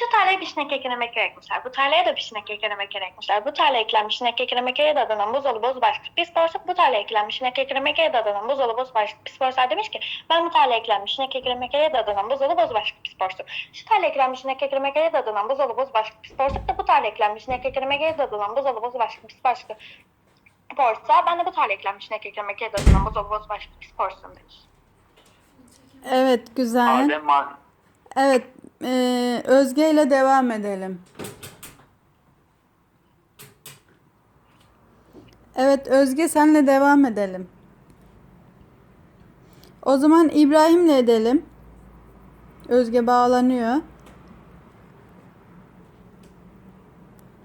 Şu tarlaya bir sinek eklemek gerekmişler. Bu tarlaya da bir sinek eklemek gerekmişler. Bu tarlaya eklenmiş sinek eklemek de adanan bozalı boz başlık pis borsuk. Bu tarlaya eklenmiş sinek eklemek de adanan bozalı boz başlık pis borsuk demiş ki ben bu tarlaya eklenmiş sinek eklemek de adanan bozalı boz başlık pis borsuk. Şu tarlaya eklenmiş sinek eklemek de adanan bozalı boz başlık pis borsuk da bu tarlaya eklenmiş sinek eklemek de adanan bozalı boz başlık pis borsuk. Borsa ben de bu tarlaya eklenmiş sinek eklemek de adanan bozalı boz başlık pis borsuk demiş. Evet güzel. Adem Evet eee, Özge ile devam edelim. Evet Özge senle devam edelim. O zaman İbrahim'le edelim. Özge bağlanıyor.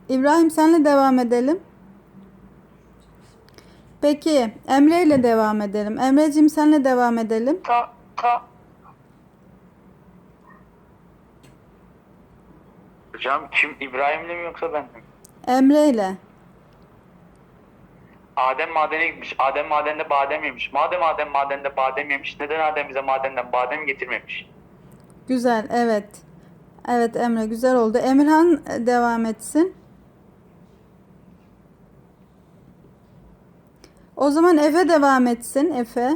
İbrahim senle devam edelim. Peki Emre ile devam edelim. Emre'cim senle devam edelim. Ta, ta, Hocam kim İbrahim'le mi yoksa ben mi? Emre ile. Adem madene gitmiş. Adem madende badem yemiş. Madem Adem madende badem yemiş neden Adem bize madenden badem getirmemiş? Güzel, evet. Evet Emre, güzel oldu. Emirhan e, devam etsin. O zaman Efe devam etsin, Efe.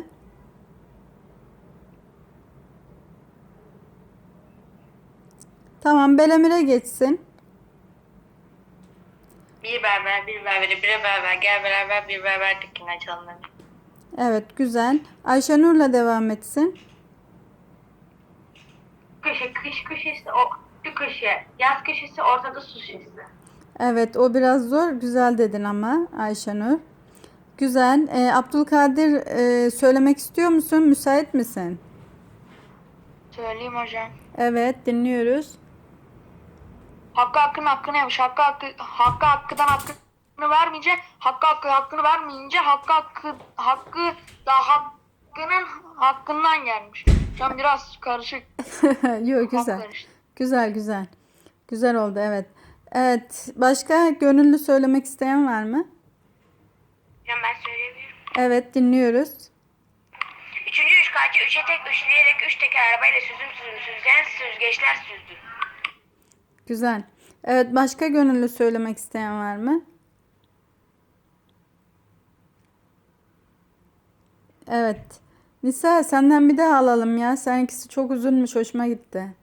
Tamam, Belemir'e geçsin. bir berber, bir berbere, bir berber, gel beraber bir berber dükkanı açalım demiş. Evet, güzel. Ayşenur'la devam etsin. Köşe, kış köşesi, o bir köşe, yaz köşesi, ortada su şişesi. Evet, o biraz zor. Güzel dedin ama Ayşenur. Güzel. Ee, Abdülkadir e, söylemek istiyor musun? Müsait misin? Söyleyeyim hocam. Evet, dinliyoruz. Hakkı hakkının hakkını yemiş. Hakkı hakkı, hakkı hakkıdan hakkını vermeyince, hakkı hakkı hakkını vermeyince, hakkı hakkı, hakkı da hakkının hakkından gelmiş. Hocam biraz karışık. Yok güzel. karışık. Güzel güzel. Güzel oldu evet. Evet. Başka gönüllü söylemek isteyen var mı? Hocam ben söyleyebilirim. Evet dinliyoruz. Üçüncü üçkağıtçı üçe tek üçleyerek üç teker arabayla süzüm süzüm süzgen süzgeçler süzdü. Güzel. Evet başka gönüllü söylemek isteyen var mı? Evet. Nisa senden bir daha alalım ya. Seninkisi çok uzunmuş. Hoşuma gitti.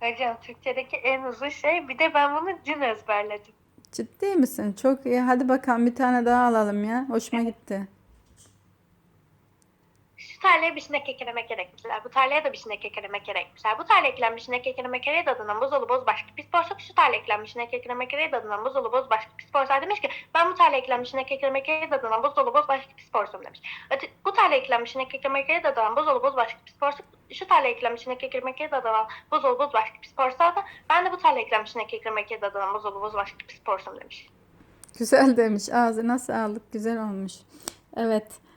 Hocam Türkçedeki en uzun şey bir de ben bunu dün ezberledim. Ciddi misin? Çok iyi. Hadi bakalım bir tane daha alalım ya. Hoşuma gitti. Şu tarlaya bir sinek eklemek gerekmişler. Bu tarlaya da bir sinek eklemek gerekmişler. Bu tarlaya eklenmiş sinek eklemek gereği adından bozulu boz başka pis borsuk. Şu tarlaya eklenmiş sinek eklemek gereği adından bozulu boz başka pis borsuk demiş ki ben bu tarlaya eklenmiş sinek eklemek gereği adından bozulu boz başka pis borsuk demiş. Öte, bu tarlaya eklenmiş sinek eklemek gereği adından bozulu boz başka pis borsuk. Şu tarlaya eklenmiş sinek eklemek gereği adından bozulu boz başka pis borsuk da ben de bu tarlaya eklenmiş sinek eklemek gereği adından bozulu boz başka pis borsuk demiş. Güzel demiş. Ağzına sağlık. Güzel olmuş. Evet.